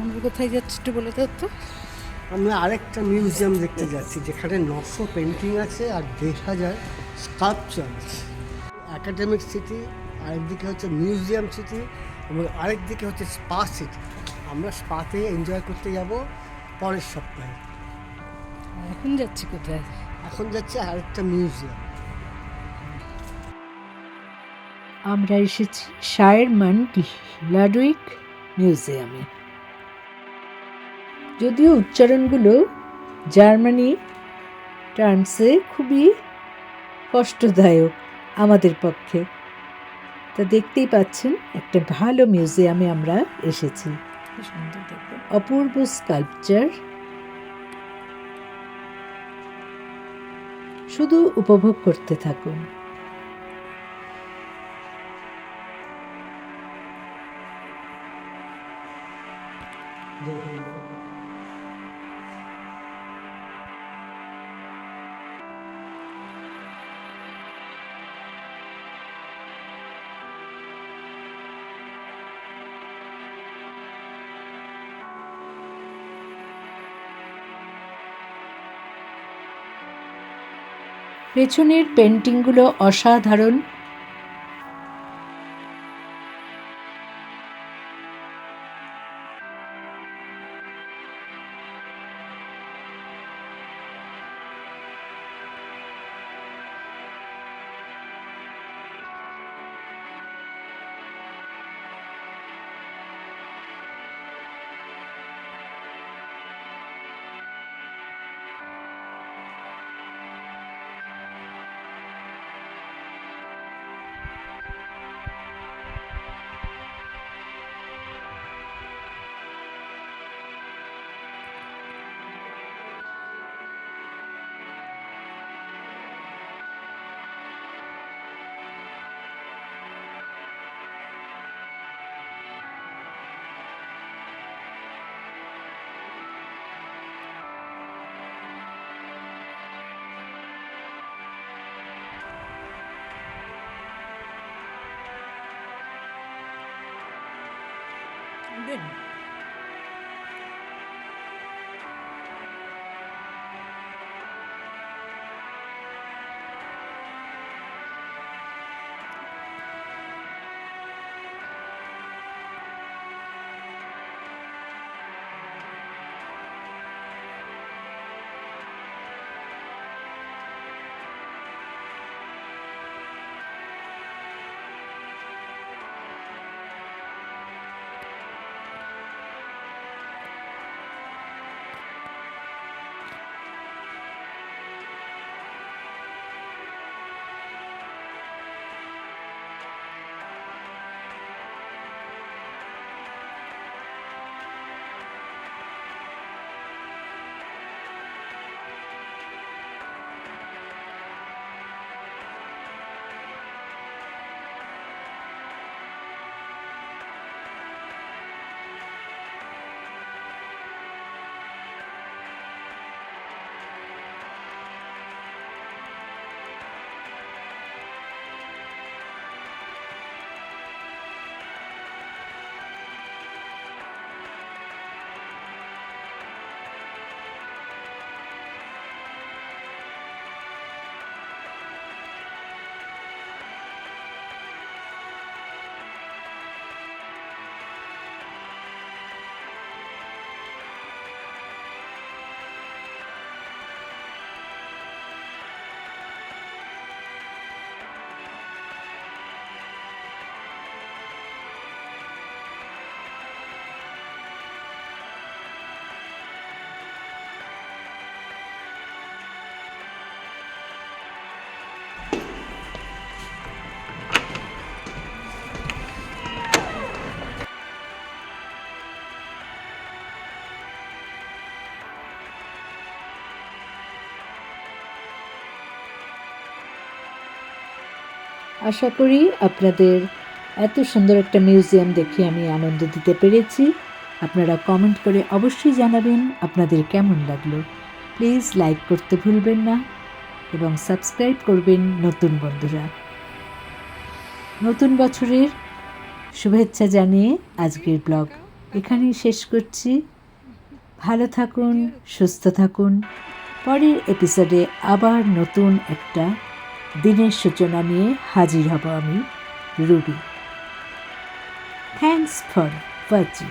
আমরা কোথায় যাচ্ছি একটু বলে দাও তো। আমরা আরেকটা মিউজিয়াম দেখতে যাচ্ছি যেখানে নশো পেন্টিং আছে আর দেড় হাজার স্কাল্পচার আছে। একাডেমিক সিটি আরেকদিকে হচ্ছে মিউজিয়াম সিটি এবং আরেকদিকে হচ্ছে স্পা সিটি আমরা স্পাতে এনজয় করতে যাব পরের সপ্তাহে। এখন যাচ্ছি কোথায়? এখন যাচ্ছে আরেকটা মিউজিয়াম আমরা এসেছি শায়ারমান লাডুইক মিউজিয়ামে যদিও উচ্চারণগুলো জার্মানি টার্মসে খুবই কষ্টদায়ক আমাদের পক্ষে। তা দেখতেই পাচ্ছেন, একটা ভালো মিউজিয়ামে আমরা এসেছি। অপূর্ব স্কাল্পচার। শুধু উপভোগ করতে থাকুন। পেছনের পেন্টিংগুলো অসাধারণ। written. আশা করি আপনাদের এত সুন্দর একটা মিউজিয়াম দেখে আমি আনন্দ দিতে পেরেছি। আপনারা কমেন্ট করে অবশ্যই জানাবেন আপনাদের কেমন লাগল। প্লিজ লাইক করতে ভুলবেন না এবং সাবস্ক্রাইব করবেন নতুন বন্ধুরা। নতুন বছরের শুভেচ্ছা জানিয়ে আজকের ব্লগ এখানেই শেষ করছি। ভালো থাকুন, সুস্থ থাকুন। পরের এপিসোডে আবার নতুন একটা দিনের সূচনা নিয়ে হাজির হব আমি রুবি। Thanks for watching